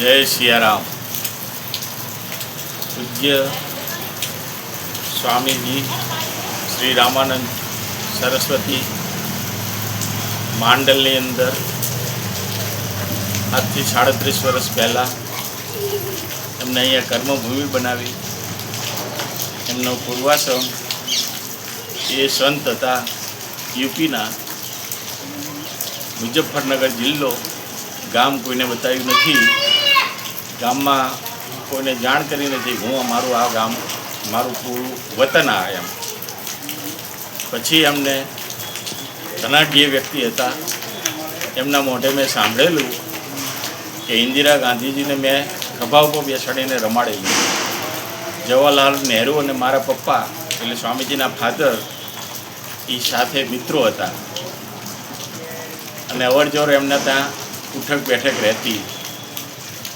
જય સિયારામ. પૂજ્ય સ્વામીજી શ્રી રામાનંદ સરસ્વતી માંડલની અંદર આજથી સાડત્રીસ વર્ષ પહેલાં એમને અહીંયા કર્મભૂમિ બનાવી. એમનો પૂર્વાશ્રમ એ સંત હતા યુપીના મુજફ્ફરનગર જિલ્લો ગામ કોઈને બતાવ્યું નથી. ગામમાં કોઈને જાણ કરી નથી હું અમારું આ ગામ, મારું પૂરું વતન આ એમ. પછી એમને ધનાઢ્ય વ્યક્તિ હતા. એમના મોઢે મેં સાંભળેલું કે ઇન્દિરા ગાંધીજીને મેં ખભા ઉપર બેસાડીને રમાડેલી. જવાહરલાલ નહેરુ અને મારા પપ્પા એટલે સ્વામીજીના ફાધર એ સાથે મિત્રો હતા. અને અવર જવર એમના ત્યાં ઉઠક બેઠક રહેતી.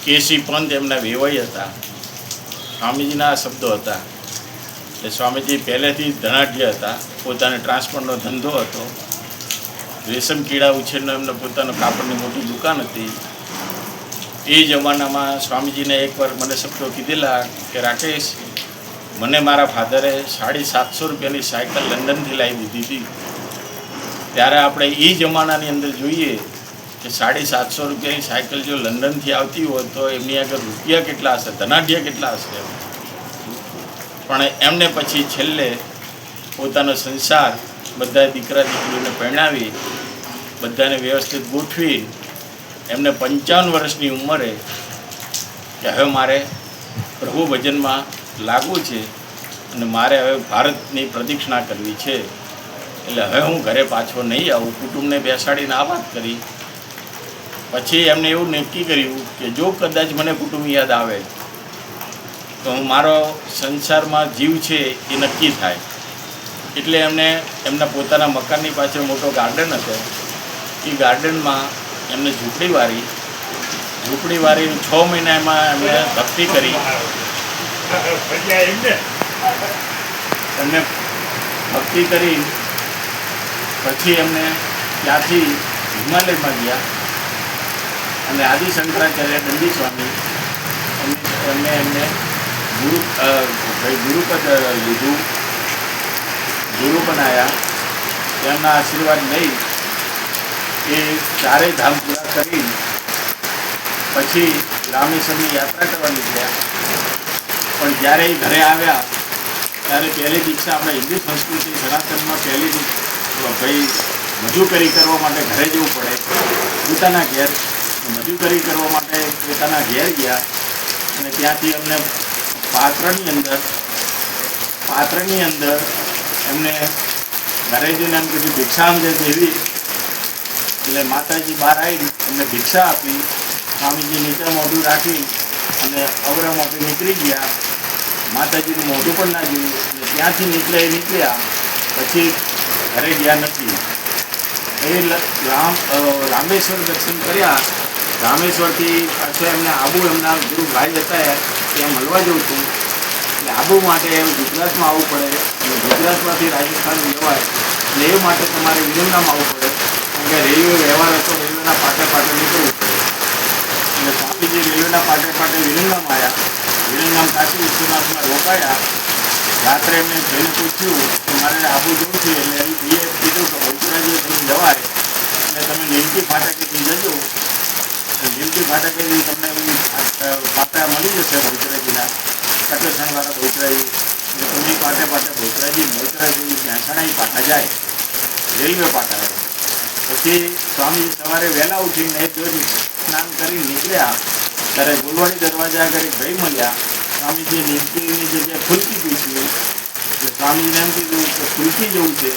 કેસી પંત એમના વેવાઈ હતા. સ્વામીજીના શબ્દો હતા. એટલે સ્વામીજી પહેલેથી ધનાઢ્ય હતા. પોતાને ટ્રાન્સપોર્ટનો ધંધો હતો. રેશમ કીડા ઉછેરનો એમનો પોતાનો કાપડની મોટી દુકાન હતી. એ જમાનામાં સ્વામીજીને એકવાર મને શબ્દો કીધેલા કે, રાકેશ, મને મારા ફાધરે સાડી સાતસો રૂપિયાની સાયકલ લંડનથી લાવી દીધી હતી. ત્યારે આપણે એ જમાનાની અંદર જોઈએ કે સાડી સાતસો રૂપિયાની સાયકલ જો લંડનથી આવતી હોય તો એમની આગળ રૂપિયા કેટલા હશે? ધનાઢ્ય કેટલા હશે? પણ એમને પછી છેલ્લે પોતાનો સંસાર બધા દીકરા દીકરીઓને પરણાવી, બધાને વ્યવસ્થિત ગોઠવી, એમને પંચાવન વર્ષની ઉંમરે કે હવે મારે પ્રભુ ભજનમાં લાગવું છે અને મારે હવે ભારતની પ્રદક્ષિણા કરવી છે. એટલે હવે હું ઘરે પાછો નહીં આવું, કુટુંબને બેસાડીને આ વાત કરી. પછી એમને એવું નક્કી કર્યું કે જો કદાચ મને કુટુંબ યાદ આવે, તો હું મારો સંસારમાં જીવ છે એ નક્કી થાય. એટલે એમને એમના પોતાના મકાનની પાછળ મોટો ગાર્ડન હતો. એ ગાર્ડનમાં એમને ઝૂંપડી વારી. ઝૂંપડી વારી છ મહિના એમાં એમણે ભક્તિ કરી. એમને ભક્તિ કરી. પછી એમને ત્યાંથી હિમાલયમાં ગયા. અને આદિ શંકરાચાર્ય દંડી સ્વામી, એમને એમને એમને ગુરુ ગુરુપદ લીધું. ગુરુ બનાયા. તેમના આશીર્વાદ લઈ એ ચારેય ધામ પૂરા કરી પછી રામેશ્વરની યાત્રા કરવા નીકળ્યા. પણ જ્યારે એ ઘરે આવ્યા, ત્યારે પહેલી દીક્ષા આપણે હિન્દુ સંસ્કૃતિ સનાતનમાં પહેલી ભાઈ ભાઈ કરી કરવા માટે ઘરે જવું પડે. પોતાના ઘેર મજૂરી કરવા માટે પોતાના ઘેર ગયા અને ત્યાંથી અમને પાત્રની અંદર પાત્રની અંદર એમને ઘરે જઈને એમ કીધું ભિક્ષા અમને દેવી એટલે માતાજી બહાર આવી એમને ભિક્ષા આપી, સ્વામીજી નીચે મોઢું રાખી અને અવરામાંથી નીકળી ગયા. માતાજીનું મોઢું પણ ના જોયું. એટલે ત્યાંથી નીકળે એ નીકળ્યા. પછી ઘરે ગયા નથી. એ રામ રામેશ્વર દર્શન કર્યા. રામેશ્વરથી પાછો એમને આબુ, એમના ગુરુ ભાઈ હતા ત્યાં મળવા જઉં છું. એટલે આબુ માટે એમ ગુજરાતમાં આવવું પડે. અને ગુજરાતમાંથી રાજસ્થાન લેવાય એટલે એ માટે તમારે વિરમગામ આવવું પડે. કારણ કે રેલવે વ્યવહાર હતો, રેલવેના પાટે પાટે નીકળવું પડે. એટલે સ્વામીજી રેલવેના પાટે પાટે વિરંગામ આવ્યા વિરંગામ કાશી વિશ્વનાથમાં રોકાયા, રાત્રે એમને જઈને પૂછ્યું કે મારે આબુ જવું છે, એટલે એ કીધું કે બહુચરાજીએ તમે જવાય. અને તમે નીલકી ફાટકેથી જજો. નીમકી ફાટકેથી તમને એવી પાટા મળી જશે બહુચરાજીના કટેસણવાળા બહુચરાજી તમે પાટે પાટે બહુચરાજી બહુચરાજી મહેસાણા પાટા જાય, રેલવે પાટા પછી સ્વામીજી સવારે વહેલા ઉઠીને જો સ્નાન કરી નીકળ્યા. ત્યારે ગુલવાડી દરવાજા એક ભાઈ મળ્યા. સ્વામીજી નીમકીની જગ્યાએ ફૂલકી પૂછ્યું એટલે સ્વામીજીને એમ કીધું કે ફૂલકી જેવું છે.